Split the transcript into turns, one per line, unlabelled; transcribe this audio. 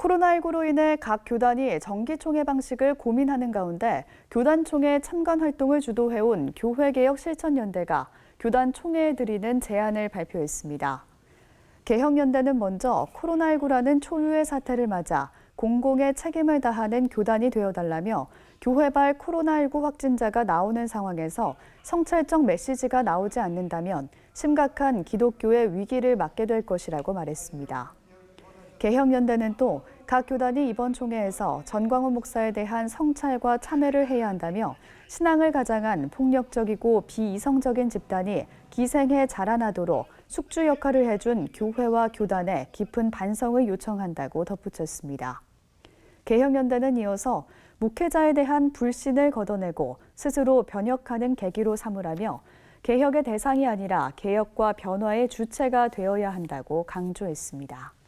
코로나19로 인해 각 교단이 정기총회 방식을 고민하는 가운데 교단총회 참관 활동을 주도해온 교회개혁 실천연대가 교단 총회에 드리는 제안을 발표했습니다. 개혁연대는 먼저 코로나19라는 초유의 사태를 맞아 공공의 책임을 다하는 교단이 되어달라며 교회발 코로나19 확진자가 나오는 상황에서 성찰적 메시지가 나오지 않는다면 심각한 기독교의 위기를 맞게 될 것이라고 말했습니다. 개혁연대는 또 각 교단이 이번 총회에서 전광훈 목사에 대한 성찰과 참회를 해야 한다며 신앙을 가장한 폭력적이고 비이성적인 집단이 기생해 자라나도록 숙주 역할을 해준 교회와 교단에 깊은 반성을 요청한다고 덧붙였습니다. 개혁연대는 이어서 목회자에 대한 불신을 걷어내고 스스로 변혁하는 계기로 삼으라며 개혁의 대상이 아니라 개혁과 변화의 주체가 되어야 한다고 강조했습니다.